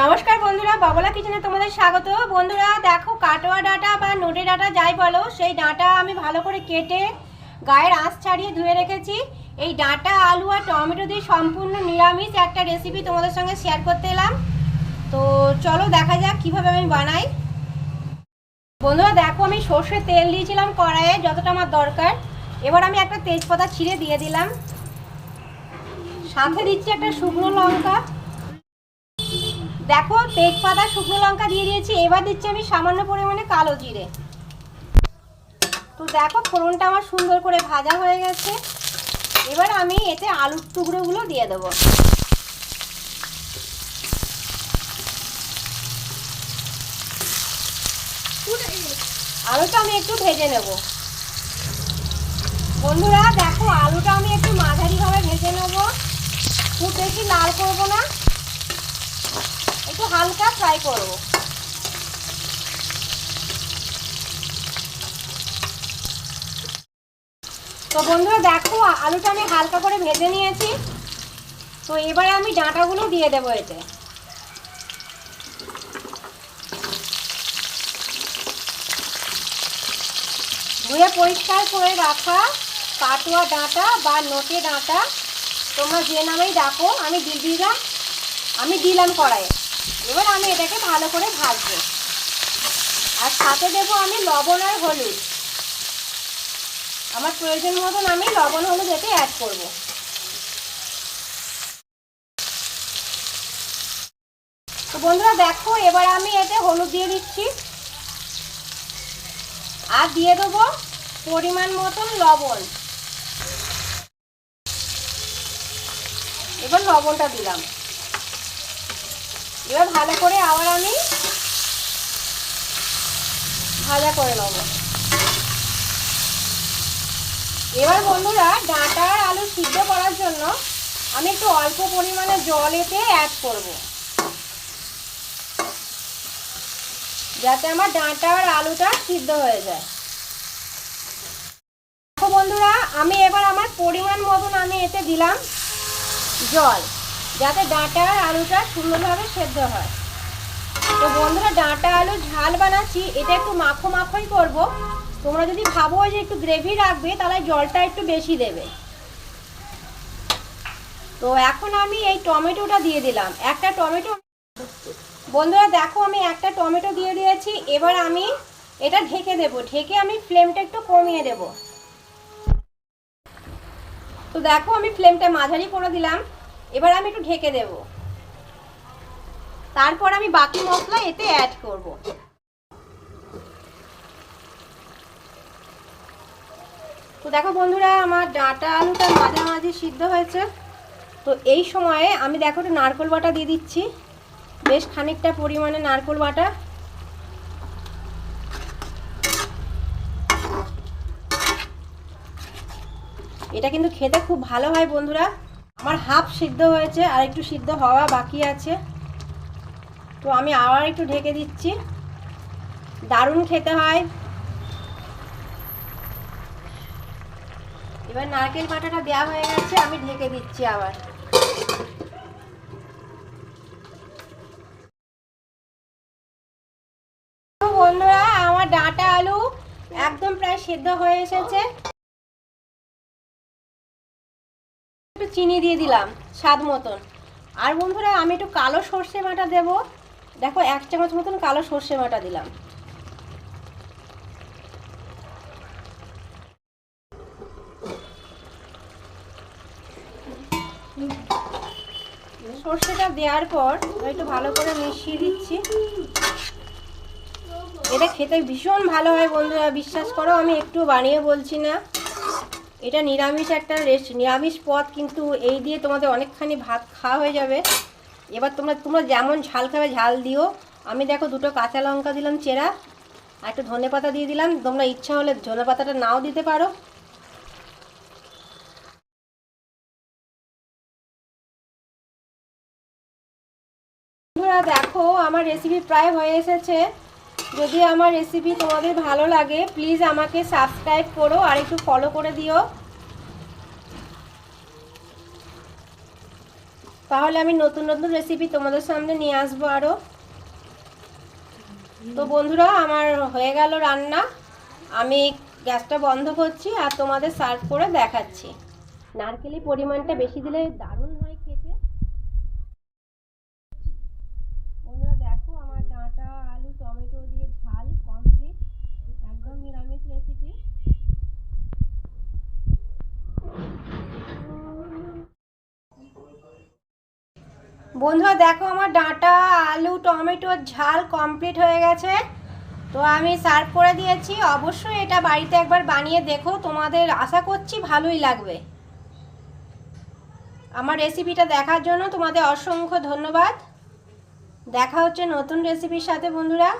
নমস্কার বন্ধুরা, বাবলা কিচেনে তোমাদের স্বাগত। বন্ধুরা, দেখো কাটোয়া ডাঁটা বা নোটে ডাঁটা যাই বলো, সেই ডাঁটা আমি ভালো করে কেটে গায়ের আঁশ ছাড়িয়ে ধুয়ে রেখেছি। এই ডাঁটা, আলু আর টমেটো দিয়ে সম্পূর্ণ নিরামিষ একটা রেসিপি তোমাদের সঙ্গে শেয়ার করতে এলাম। তো চলো দেখা যাক কীভাবে আমি বানাই। বন্ধুরা, দেখো আমি সর্ষে তেল দিয়েছিলাম কড়াইয়ে, যতটা আমার দরকার। এবার আমি একটা তেজপাতা ছিঁড়ে দিয়ে দিলাম। সাথে দিচ্ছি একটা শুকনো লঙ্কা। দেখো, তেজপাতা, শুকনো লঙ্কা দিয়ে দিয়েছি। এবার দিচ্ছি আমি সামান্য পরিমাণে কালো জিরে। তো দেখো, ফোড়নটা আমার সুন্দর করে ভাজা হয়ে গেছে। এবার আমি এতে আলুর টুকরোগুলো দিয়ে দেবো। আলুটা আমি একটু ভেজে নেব। বন্ধুরা, দেখো, আলুটা আমি একটু মাঝারিভাবে ভেজে নেব। খুব বেশি লাল করব না। একটু হালকা ফ্রাই করব তো বন্ধুরা দেখো, আলুটা আমি হালকা করে ভেজে নিয়েছি। তো এবারে আমি ডাঁটাগুলো দিয়ে দেবো এতে। ধুয়ে পরিষ্কার করে রাখা কাটোয়া ডাঁটা বা নোটে ডাঁটা। তোমরা যে নামেই ডাকো, আমি দিলাম। আমি দিলাম কড়াইয়ে। এবার আমি এটাকে ভালো করে ভাজবো। আর সাথে দেবো আমি লবণ আর হলুদ। আমার প্রয়োজন মতন আমি লবণ হলুদ এতে অ্যাড করব। তো বন্ধুরা দেখো, এবার আমি এতে হলুদ দিয়ে দিচ্ছি। আর দিয়ে দেবো পরিমাণ মতন লবণ। এবার লবণটা দিলাম। এবার ভালো করে আবার আমি ভাজা করে নেব। এবার বন্ধুরা ডাঁটা আর আলু সিদ্ধ করার জন্য আমি একটু অল্প পরিমাণে জল এতে অ্যাড করব। যাতে আমার ডাঁটা আর আলুটা সিদ্ধ হয়ে যায়। দেখো বন্ধুরা, আমি এবার আমার পরিমাণ মতন আমি এতে দিলাম জল। যাতে ডাঁটা আলুটা সুন্দরভাবে সেদ্ধ হয়। তো বন্ধুরা, ডাঁটা আলু ঝাল বানাচ্ছি, এটা একটু মাখো মাখোই করব। তোমরা যদি ভাবো যে একটু গ্রেভি রাখবে, তাহলে জলটা একটু বেশি দেবে। তো এখন আমি এই টমেটোটা দিয়ে দিলাম। একটা টমেটো বন্ধুরা, দেখো আমি একটা টমেটো দিয়ে দিয়েছি। এবার আমি এটা ঢেকে দেব। ঢেকে আমি ফ্লেমটা একটু কমিয়ে দেব। তো দেখো আমি ফ্লেমটা মাঝারি করে দিলাম। এবার আমি একটু ঢেকে দেব। তারপর আমি বাকি মশলা এতে অ্যাড করব। তো দেখো বন্ধুরা, আমার ডাঁটা আলুটা মাঝামাঝি সিদ্ধ হয়েছে। তো এই সময়ে আমি দেখো একটু নারকোল বাটা দিয়ে দিচ্ছি। বেশ খানিকটা পরিমাণে নারকোল বাটা। এটা কিন্তু খেতে খুব ভালো হয় বন্ধুরা। আমার হাফ সিদ্ধ হয়েছে আর একটু সিদ্ধ হওয়া বাকি আছে। তো আমি আবার একটু ঢেকে দিচ্ছি। দারুণ খেতে হয়। এবার নারকেল বাটাটা দেওয়া হয়ে গেছে, আমি ঢেকে দিচ্ছি আবার। বন্ধুরা, আমার ডাঁটা আলু একদম প্রায় সেদ্ধ হয়ে এসেছে। একটু চিনি দিয়ে দিলাম, স্বাদ মতন। আর বন্ধুরা, আমি একটু কালো সর্ষে বাটা দেব। দেখো, এক চামচ মতন কালো সর্ষে বাটা দিলাম। সর্ষেটা দেওয়ার পর একটু ভালো করে মিশিয়ে দিচ্ছি। এটা খেতে ভীষণ ভালো হয় বন্ধুরা, বিশ্বাস করো, আমি একটু বানিয়ে বলছি না। এটা নিরামিষ একটা রেস নিরামিষ পদ কিন্তু এই দিয়ে তোমাদের অনেকখানি ভাত খাওয়া হয়ে যাবে। এবার তোমরা তোমরা যেমন ঝাল খাবে, ঝাল দিও। আমি দেখো দুটো কাঁচা লঙ্কা দিলাম, চেরা, আর একটু ধনে পাতা দিয়ে দিলাম। তোমরা ইচ্ছা হলে ধনে পাতাটা নাও দিতে পারো। দেখো আমার রেসিপি প্রায় হয়ে এসেছে। যদি আমার রেসিপি তোমাদের ভালো লাগে প্লিজ আমাকে সাবস্ক্রাইব করো আর একটু ফলো করে দিও। তাহলে আমি নতুন নতুন রেসিপি তোমাদের সামনে নিয়ে আসব আরও তো বন্ধুরা, আমার হয়ে গেল রান্না। আমি গ্যাসটা বন্ধ করছি আর তোমাদের সার্ভ করে দেখাচ্ছি। নারকেলের পরিমাণটা বেশি দিলে দারুণ হয় খেতে বন্ধুরা দেখো আমার ডাঁটা আলু টমেটো দিয়ে ঝাল কমপ্লিট একদম নিরামিষ রেসিপি বন্ধুরা, দেখো আমার ডাঁটা, আলু টমেটোর ঝাল কমপ্লিট হয়ে গেছে। তো আমি সার্ভ করে দিয়েছি। অবশ্যই এটা বাড়িতে একবার বানিয়ে দেখো। তোমাদের আশা করছি ভালোই লাগবে। আমার রেসিপিটা দেখার জন্য তোমাদের অসংখ্য ধন্যবাদ। দেখা হচ্ছে নতুন রেসিপির সাথে, বন্ধুরা।